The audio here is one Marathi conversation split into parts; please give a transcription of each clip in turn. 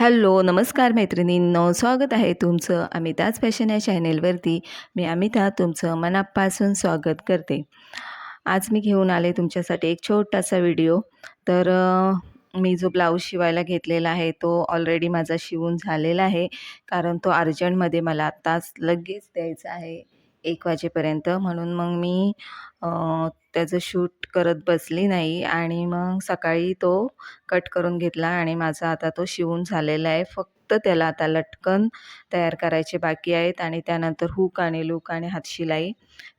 हॅलो नमस्कार मैत्रिणींनो स्वागत आहे तुमचं अमिताज फॅशन या चॅनेलवरती. मी अमिता तुमचं मनापासून स्वागत करते. आज मी घेऊन आले तुमच्यासाठी एक छोटासा व्हिडिओ. तर मी जो ब्लाऊज शिवायला घेतलेला आहे तो ऑलरेडी माझा शिवून झालेला आहे. कारण तो अर्जंटमध्ये मला आत्ताच लगेच द्यायचा आहे. एक वाजेपर्यंत. म्हणून मग मी त्याचं शूट करत बसली नाही. आणि मग सकाळी तो कट करून घेतला आणि माझा आता तो शिवून झालेला आहे. फक्त त्याला आता लटकन तयार करायचे बाकी आहेत. आणि त्यानंतर हुक आणि लूक आणि हातशिलाई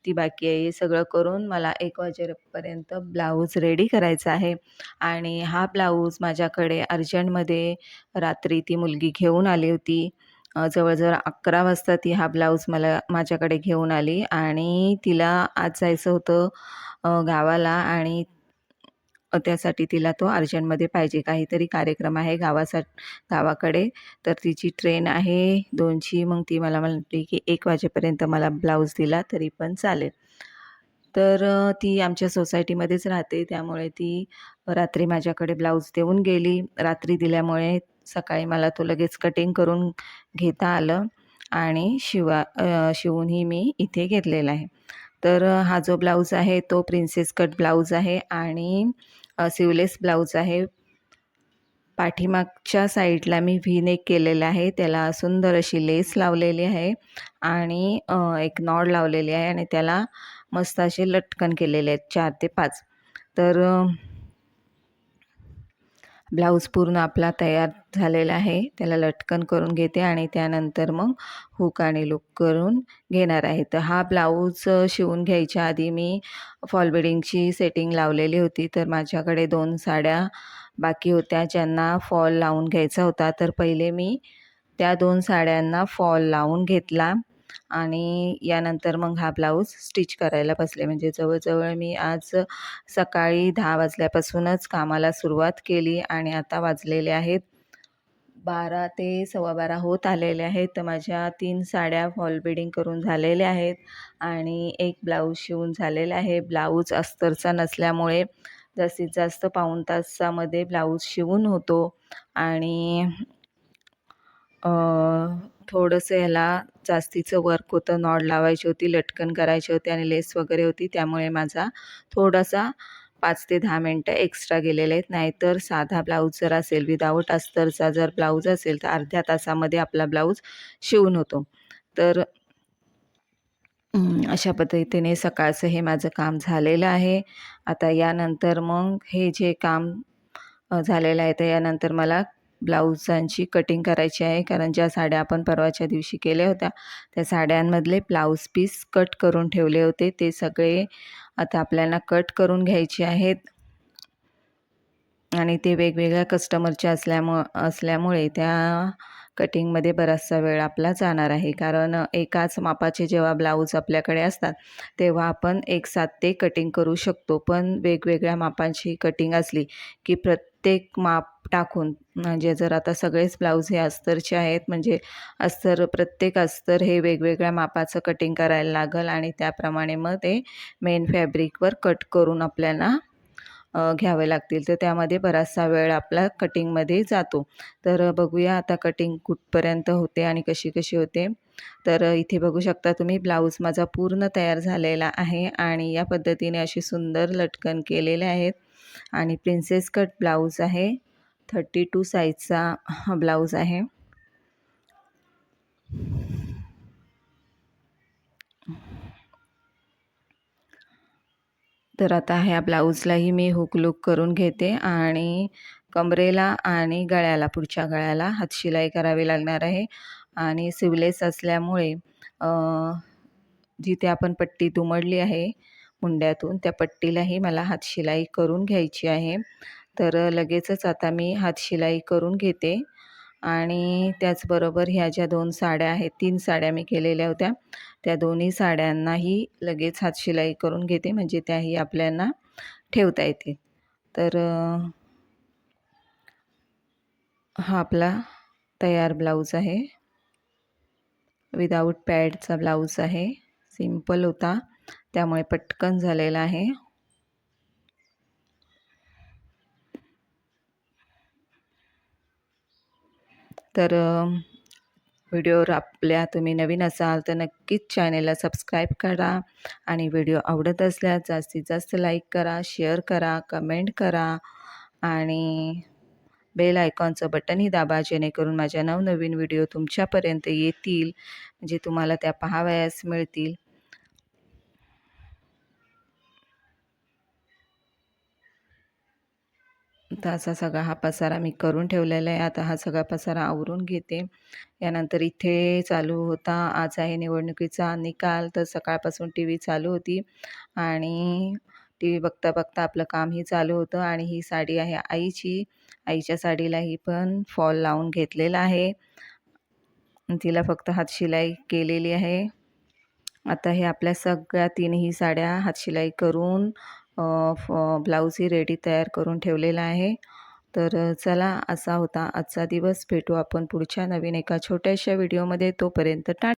ती बाकी आहे. हे सगळं करून मला एक वाजेपर्यंत ब्लाऊज रेडी करायचा आहे. आणि हा ब्लाऊज माझ्याकडे अर्जंटमध्ये रात्री ती मुलगी घेऊन आली होती. जवळजवळ अकरा वाजता ती हा ब्लाऊज मला माझ्याकडे घेऊन आली आणि तिला आज जायचं होतं गावाला आणि त्यासाठी तिला तो अर्जंटमध्ये पाहिजे. काहीतरी कार्यक्रम आहे गावासा गावाकडे. तर तिची ट्रेन आहे दोनची. मग ती मला म्हटली की एक वाजेपर्यंत मला ब्लाऊज दिला तरी पण चालेल. तर ती आमच्या सोसायटीमध्येच राहते. त्यामुळे ती रात्री माझ्याकडे ब्लाऊज देऊन गेली. रात्री दिल्यामुळे सकाळी मला तो लगेच कटिंग करून घेता आलं आणि शिवा शिवूनही मी इथे घेतलेला आहे. तर हा जो ब्लाऊज आहे तो प्रिन्सेस कट ब्लाऊज आहे आणि सिवलेस ब्लाऊज आहे. पाठीमागच्या साईडला मी व्ही नेक केलेला आहे. त्याला सुंदर अशी लेस लावलेली आहे आणि एक नॉड लावलेली आहे आणि त्याला मस्त असे लटकन केलेले आहेत चार ते पाच. तर ब्लाऊज पूर्ण आपला तयार झालेला आहे. त्याला लटकन करून घेते आणि त्यानंतर मग हुक आणि लूक करून घेणार आहे. तर हा ब्लाऊज शिवून घ्यायच्या आधी मी फॉलबिडिंगची सेटिंग लावलेली होती. तर माझ्याकडे दोन साड्या बाकी होत्या ज्यांना फॉल लावून घ्यायचा होता. तर पहिले मी त्या दोन साड्यांना फॉल लावून घेतला. आणि यानंतर मग हा ब्लाऊज स्टिच करायला बसले. म्हणजे जवळजवळ मी आज सकाळी दहा वाजल्यापासूनच कामाला सुरुवात केली आणि आता वाजलेले आहेत बारा ते सव्वा बारा होत आलेले आहेत. तर माझ्या तीन साड्या फॉल बिडिंग करून झालेल्या आहेत आणि एक ब्लाऊज शिवून झालेला आहे. ब्लाऊज अस्तरचा नसल्यामुळे जास्तीत जास्त पाऊण तासामध्ये ब्लाऊज शिवून होतो आणि थोडंसं ह्याला जास्तीचं वर्क होतं. नॉड लावायची होती लटकन करायची होती आणि लेस वगैरे होती. त्यामुळे माझा थोडासा पाच ते दहा मिनटं एक्स्ट्रा गेलेले आहेत. नाहीतर साधा ब्लाऊज जर असेल विदाऊट अस्तरचा जर ब्लाऊज असेल तर अर्ध्या तासामध्ये आपला ब्लाऊज शिवून होतो. तर अशा पद्धतीने सकाळचं हे माझं काम झालेलं आहे. आता यानंतर मग हे जे काम झालेलं आहे तर यानंतर मला ब्लाऊजांची कटिंग करायची आहे. कारण ज्या साड्या आपण परवाच्या दिवशी केल्या होत्या त्या साड्यांमधले ब्लाऊज पीस कट करून ठेवले होते. ते सगळे आता आपल्याला कट करून घ्यायचे आहेत. आणि ते वेगवेगळ्या कस्टमरचे असल्यामु असल्यामुळे त्या कटिंगमध्ये बराचसा वेळ आपला जाणार आहे. कारण एकाच मापाचे जेव्हा ब्लाऊज आपल्याकडे असतात तेव्हा आपण एक साथ ते कटिंग करू शकतो. पण वेगवेगळ्या मापांची कटिंग असली की प्रत्येक माप टाकून म्हणजे जर आता सगळेच ब्लाऊज हे अस्तरचे आहेत म्हणजे अस्तर प्रत्येक अस्तर हे वेगवेगळ्या मापाचं कटिंग करायला लागेल आणि त्याप्रमाणे मग ते मेन फॅब्रिकवर कट करून आपल्याला घ्यावे लागतील. तर त्यामध्ये बराचसा वेळ आपला कटिंगमध्ये जातो. तर बघूया आता कटिंग कुठपर्यंत होते आणि कशी कशी होते. तर इथे बघू शकता तुम्ही ब्लाऊज माझा पूर्ण तयार झालेला आहे आणि या पद्धतीने अशी सुंदर लटकन केलेले आहेत. आणि प्रिन्सेस कट ब्लाऊज आहे. थर्टी टू साईजचा हा ब्लाऊज आहे. तर आता ह्या ब्लाऊजलाही मी हुक लूक करून घेते आणि कमरेला आणि गळ्याला पुढच्या गळ्याला हातशिलाई करावी लागणार आहे. आणि सिवलेस असल्यामुळे जिथे आपण पट्टी दुमडली आहे मुंड्यातून त्या पट्टीलाही मला हातशिलाई करून घ्यायची आहे. तर लगेचच आता मी हातशिलाई करून घेते आणि त्याचबरोबर ह्या ज्या दोन साड्या आहेत तीन साड्या मी केलेल्या होत्या त्या दोन्ही साड्यांनाही लगेच हातशिलाई करून घेते म्हणजे त्याही आपल्याला ठेवता येतील. तर हा आपला तयार ब्लाऊज आहे. विदाऊट पॅडचा ब्लाऊज आहे. सिंपल होता. त्यामुळे पटकन झालेला आहे. तर व्हिडिओवर आपल्या तुम्ही नवीन असाल तर नक्कीच चॅनेलला सबस्क्राईब करा आणि व्हिडिओ आवडत असल्यास जास्तीत जास्त लाईक करा शेअर करा कमेंट करा आणि बेल आयकॉनचं बटनही दाबा जेणेकरून माझ्या नवनवीन व्हिडिओ तुमच्यापर्यंत येतील म्हणजे तुम्हाला त्या पाहावयास मिळतील. तर असा सगळा हा पसारा मी करून ठेवलेला आहे. आता हा सगळा पसारा आवरून घेते. यानंतर इथे चालू होता. आज आहे निवडणुकीचा निकाल. तर सकाळपासून टी व्ही चालू होती. आणि टी व्ही बघता बघता आपलं कामही चालू होतं. आणि ही साडी आहे आईची. आईच्या साडीलाही पण फॉल लावून घेतलेला आहे. तिला फक्त हातशिलाई केलेली आहे. आता हे आपल्या सगळ्या तीनही साड्या हातशिलाई करून ब्लाऊजही रेडी तयार करून ठेवलेला आहे. तर चला असा होता आजचा दिवस. भेटू आपण पुढच्या नवीन एका छोट्याशा व्हिडिओमध्ये. तोपर्यंत टा